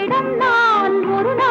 இடம் நான் ஒரு நாள்